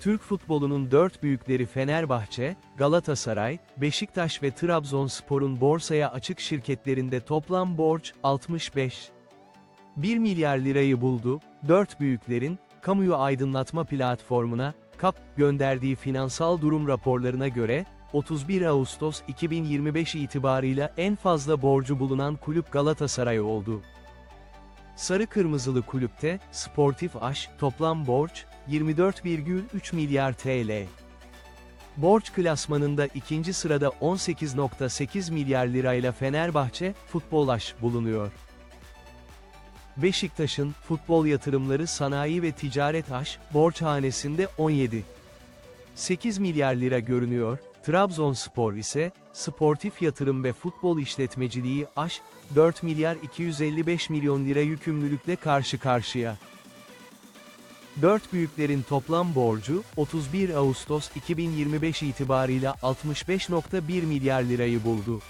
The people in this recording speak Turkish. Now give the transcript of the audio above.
Türk futbolunun dört büyükleri Fenerbahçe, Galatasaray, Beşiktaş ve Trabzonspor'un borsaya açık şirketlerinde toplam borç 65 1 milyar lirayı buldu. Dört büyüklerin, kamuyu aydınlatma platformuna, KAP, gönderdiği finansal durum raporlarına göre, 31 Ağustos 2025 itibarıyla en fazla borcu bulunan kulüp Galatasaray oldu. Sarı Kırmızılı kulüpte, sportif aş, toplam borç, 24,3 milyar TL. Borç klasmanında ikinci sırada 18,8 milyar lirayla Fenerbahçe, Futbol Aş bulunuyor. Beşiktaş'ın, futbol yatırımları sanayi ve ticaret aş, borçhanesinde 17. 8 milyar lira görünüyor, Trabzonspor ise, sportif yatırım ve futbol işletmeciliği aş, 4 milyar 255 milyon lira yükümlülükle karşı karşıya. Dört büyüklerin toplam borcu, 31 Ağustos 2025 itibarıyla 65.1 milyar lirayı buldu.